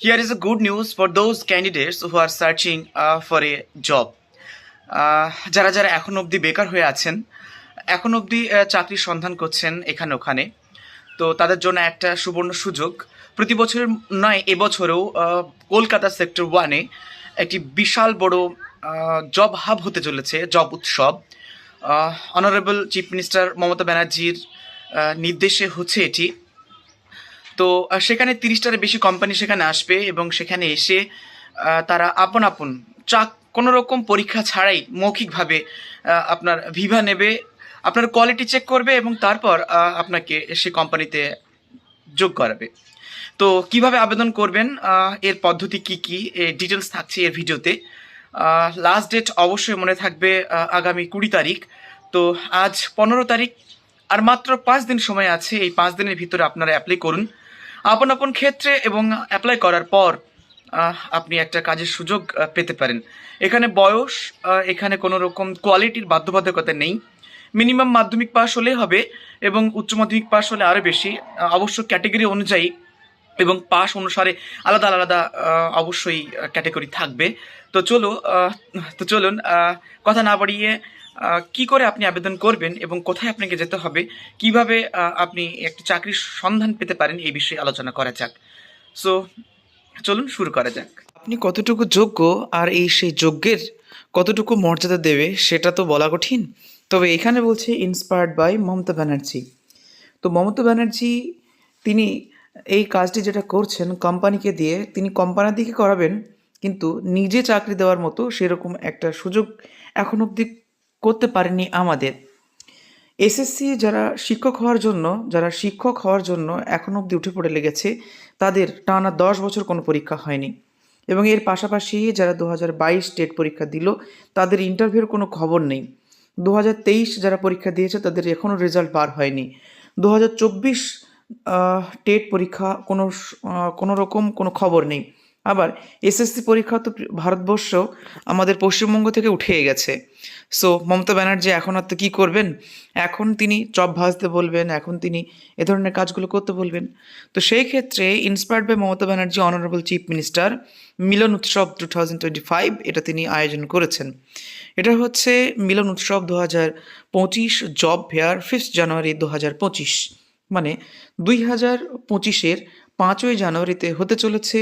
Here is a good news for those candidates who are searching uh, for a job. Uh, যারা যারা এখন অবধি বেকার হয়ে আছেন এখন অবধি uh, চাকরির সন্ধান করছেন এখানে ওখানে তো তাদের জন্য একটা সুবর্ণ সুযোগ। প্রতি বছরের নয় এবছরেও আহ, কলকাতা সেক্টর ওয়ানে একটি বিশাল বড় জব হাব হতে চলেছে জব উৎসব। অনারেবল চিফ মিনিস্টার মমতা ব্যানার্জির নির্দেশে হচ্ছে এটি। তো সেখানে তিরিশটার বেশি কোম্পানি সেখানে আসবে এবং সেখানে এসে তারা আপন আপন, চাক কোনো রকম পরীক্ষা ছাড়াই মৌখিকভাবে আপনার ভিভা নেবে, আপনার কোয়ালিটি চেক করবে এবং তারপর আপনাকে সে কোম্পানিতে যোগ করাবে। তো, কীভাবে আবেদন করবেন এর পদ্ধতি কি কি ডিটেলস থাকছে এর ভিডিওতে। লাস্ট ডেট অবশ্যই মনে থাকবে আগামী কুড়ি তারিখ। তো, আজ পনেরো তারিখ, আর মাত্র পাঁচ দিন সময় আছে, এই পাঁচ দিনের ভিতরে আপনারা অ্যাপ্লাই করুন। আপন আপন ক্ষেত্রে এবং অ্যাপ্লাই করার পর আপনি একটা কাজের সুযোগ পেতে পারেন। এখানে বয়স এখানে কোনো রকম কোয়ালিটির বাধ্যবাধকতা নেই। মিনিমাম মাধ্যমিক পাশ হলে হবে এবং উচ্চ মাধ্যমিক পাশ হলে আরও বেশি। অবশ্য ক্যাটেগরি অনুযায়ী এবং পাস অনুসারে আলাদা আলাদা অবশ্যই ক্যাটাগরি থাকবে। তো চলো তো চলুন কথা না বাড়িয়ে কি করে আপনি আবেদন করবেন এবং কোথায় আপনাকে যেতে হবে? কীভাবে আপনি একটি চাকরির সন্ধান পেতে পারেন? এই বিষয়ে আলোচনা করা যাক। সো চলুন শুরু করা যাক। আপনি কতটুকু যোগ্য আর এই সেই যোগ্যের কতটুকু মর্যাদা দেবে সেটা তো বলা কঠিন। তবে এখানে বলছে ইন্সপায়ার্ড বাই মমতা ব্যানার্জি। তো মমতা ব্যানার্জি, তিনি এই কাজটি যেটা করছেন, কোম্পানিকে দিয়ে তিনি কোম্পানির দিকে করাবেন, কিন্তু নিজে চাকরি দেওয়ার মতো সেরকম একটা সুযোগ এখন অবধি করতে পারেনি আমাদের। এসএসসি যারা শিক্ষক হওয়ার জন্য, যারা শিক্ষক হওয়ার জন্য এখন অবধি উঠে পড়ে লেগেছে, তাদের টানা দশ বছর কোনো পরীক্ষা হয়নি। এবং এর পাশাপাশি যারা দু হাজার বাইশ টেট পরীক্ষা দিল, তাদের ইন্টারভিউর কোনো খবর নেই। দু হাজার তেইশ যারা পরীক্ষা দিয়েছে, তাদের এখনও রেজাল্ট বার হয়নি। দু হাজার চব্বিশ টেট পরীক্ষা কোনো কোনো রকম কোনো খবর নেই। আবার এসএসসি পরীক্ষা তো ভারতবর্ষ আমাদের পশ্চিমবঙ্গ থেকে উঠে গেছে। সো মমতা ব্যানার্জি এখন আর তো কী করবেন? এখন তিনি চপ ভাজতে বলবেন, এখন তিনি এ ধরনের কাজগুলো করতে বলবেন। তো সেই ক্ষেত্রে inspired by Mamata Banerjee honourable chief minister Milan Utsav two thousand twenty five এটা তিনি আয়োজন করেছেন। এটা হচ্ছে মিলন উৎসব দু হাজার পঁচিশ জব ফেয়ার ফিফথ জানুয়ারি দু হাজার পঁচিশ। মানে দুই হাজার পঁচিশের পাঁচই জানুয়ারিতে হতে চলেছে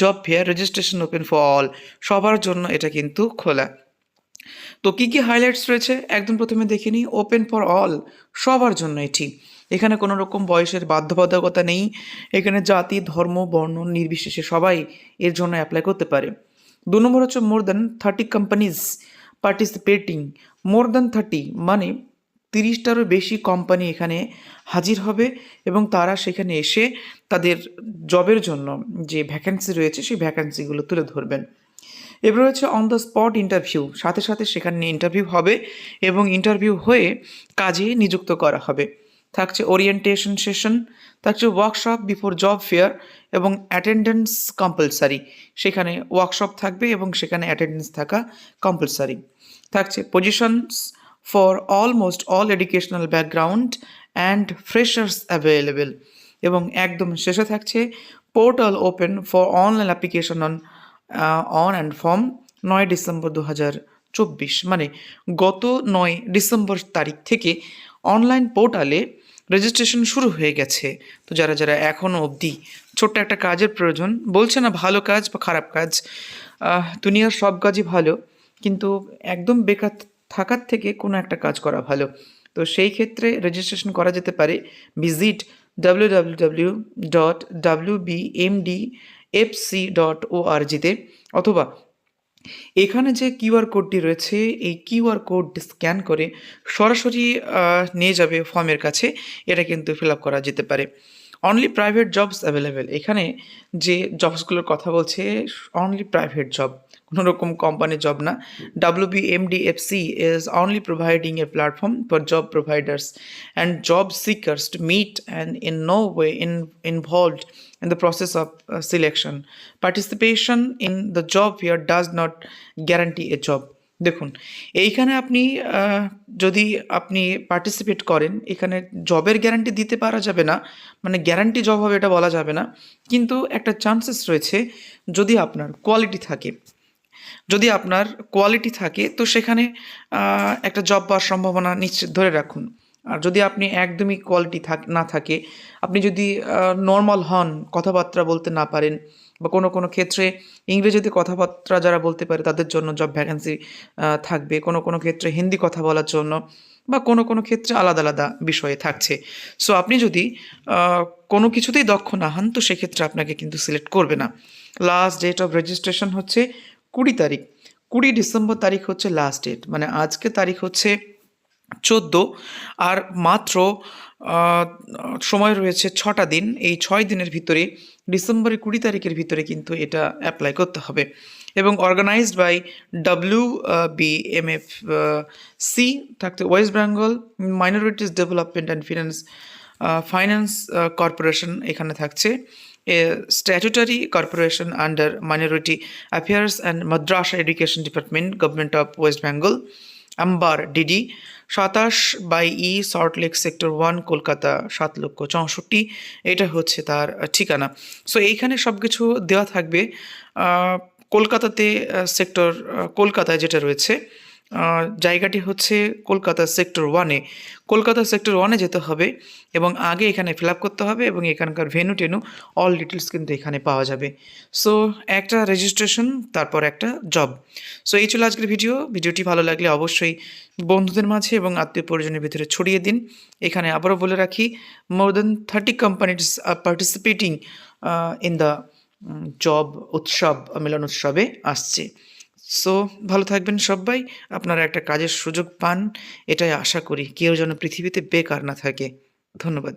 job fair registration open for all. সবার জন্য এটা কিন্তু খোলা। তো কী কী হাইলাইটস রয়েছে? একদম প্রথমে দেখে নিই ওপেন ফর অল সবার জন্য এটি। এখানে কোনো রকম বয়সের বাধ্যবাধকতা নেই। এখানে জাতি, ধর্ম, বর্ণ নির্বিশেষে সবাই এর জন্য অ্যাপ্লাই করতে পারে। দু নম্বর হচ্ছে more than thirty companies participating more than thirty মানে তিরিশটারও বেশি কোম্পানি এখানে হাজির হবে এবং তারা সেখানে এসে তাদের জবের জন্য যে ভ্যাকেন্সি রয়েছে সেই ভ্যাকেন্সিগুলো তুলে ধরবেন। এবার রয়েছে অন দ্য স্পট ইন্টারভিউ সাথে সাথে সেখানে ইন্টারভিউ হবে এবং ইন্টারভিউ হয়ে কাজে নিযুক্ত করা হবে। থাকছে ওরিয়েন্টেশন সেশন থাকছে ওয়ার্কশপ বিফোর জব ফেয়ার এবং অ্যাটেন্ডেন্স কম্পালসারি সেখানে ওয়ার্কশপ থাকবে এবং সেখানে অ্যাটেন্ডেন্স থাকা কম্পালসারি থাকছে positions for almost all educational background and freshers available এবং একদম শেষে থাকছে portal open for online application on on and form নয় ডিসেম্বর দু হাজার চব্বিশ। মানে গত নয় ডিসেম্বর তারিখ থেকে অনলাইন পোর্টালে রেজিস্ট্রেশন শুরু হয়ে গেছে। তো যারা যারা এখনও অবধি ছোট্ট একটা কাজের প্রয়োজন, বলছে না ভালো কাজ বা খারাপ কাজ দুনিয়ার সব কাজই ভালো, কিন্তু একদম বেকার থাকার থেকে কোনো একটা কাজ করা ভালো। তো সেই ক্ষেত্রে রেজিস্ট্রেশন করা যেতে পারে। Visit W W dot B M D F C dot O R জিতে অথবা এখানে যে কিউআর কোডটি রয়েছে এই কিউআর কোড স্ক্যান করে সরাসরি নিয়ে যাবে ফর্মের কাছে। এটা কিন্তু ফিল আপ করা যেতে পারে। অনলি প্রাইভেট জবস অ্যাভেলেবেল এখানে যে জবসগুলোর কথা বলছে অনলি প্রাইভেট জব কোনো রকম কোম্পানির জব না W B M D F C is only providing a platform for job providers and job seekers to meet and in no way in in the process of uh, selection. Participation in the job fair does not guarantee a job. দেখুন এইখানে আপনি যদি আপনি participate করেন এখানে জবের guarantee দিতে পারা যাবে না মানে গ্যারান্টি জব হবে এটা বলা যাবে না কিন্তু একটা চান্সেস রয়েছে যদি আপনার কোয়ালিটি থাকে যদি আপনার কোয়ালিটি থাকে, তো সেখানে একটা জব পাওয়ার সম্ভাবনা নিশ্চিত ধরে রাখুন। আর যদি আপনি একদমই কোয়ালিটি থাক, না থাকে, আপনি যদি নর্মাল হন, কথাবার্তা বলতে না পারেন, বা কোনো কোনো ক্ষেত্রে ইংরেজিতে কথাবার্তা যারা বলতে পারে, তাদের জন্য জব ভ্যাকেন্সি থাকবে। কোনো কোনো ক্ষেত্রে হিন্দি কথা বলার জন্য, বা কোনো কোনো ক্ষেত্রে আলাদা আলাদা বিষয়ে থাকছে। সো আপনি যদি কোনো কিছুতেই দক্ষ না হন, তো সেক্ষেত্রে আপনাকে কিন্তু সিলেক্ট করবে না। লাস্ট ডেট অফ রেজিস্ট্রেশন হচ্ছে কুড়ি তারিখ, কুড়ি ডিসেম্বর তারিখ হচ্ছে লাস্ট ডেট মানে আজকে তারিখ হচ্ছে চোদ্দ, আর মাত্র সময় রয়েছে ছটা দিন, এই ছয় দিনের ভিতরে, ডিসেম্বরের কুড়ি তারিখের ভিতরে কিন্তু এটা অ্যাপ্লাই করতে হবে। এবং organized by W B M F C থাকতে West Bengal minorities development and finance finance corporation এখানে থাকছে। Statutory corporation under minority affairs and madrasa education department government of West Bengal Amber D সাতাশ by E Salt Lake sector one Kolkata সাত লক্ষ চৌষট্টি, এটা হচ্ছে তার ঠিকানা। সো এইখানে সব কিছু দেওয়া থাকবে। কলকাতাতে সেক্টর কলকাতায় যেটা রয়েছে জায়গাটি হচ্ছে কলকাতা সেক্টর ওয়ানে। কলকাতা সেক্টর ওয়ানে যেতে হবে এবং আগে এখানে ফিল করতে হবে এবং এখানকার ভেনু টেনু অল ডিটেলস কিন্তু এখানে পাওয়া যাবে। সো একটা রেজিস্ট্রেশন তারপর একটা জব সো এই ছিল আজকের ভিডিও ভিডিওটি ভালো লাগলে অবশ্যই বন্ধুদের মাঝে এবং আত্মীয় পরিজনের ভিতরে ছড়িয়ে দিন। এখানে আবারও বলে রাখি more than thirty companies are participating in the job উৎসব, মিলন উৎসবে আসছে। সো ভালো থাকবেন সবাই। আপনারা একটা কাজের সুযোগ পান। এটাই আশা করি। কেউ যেন পৃথিবীতে বেকার না থাকে। ধন্যবাদ।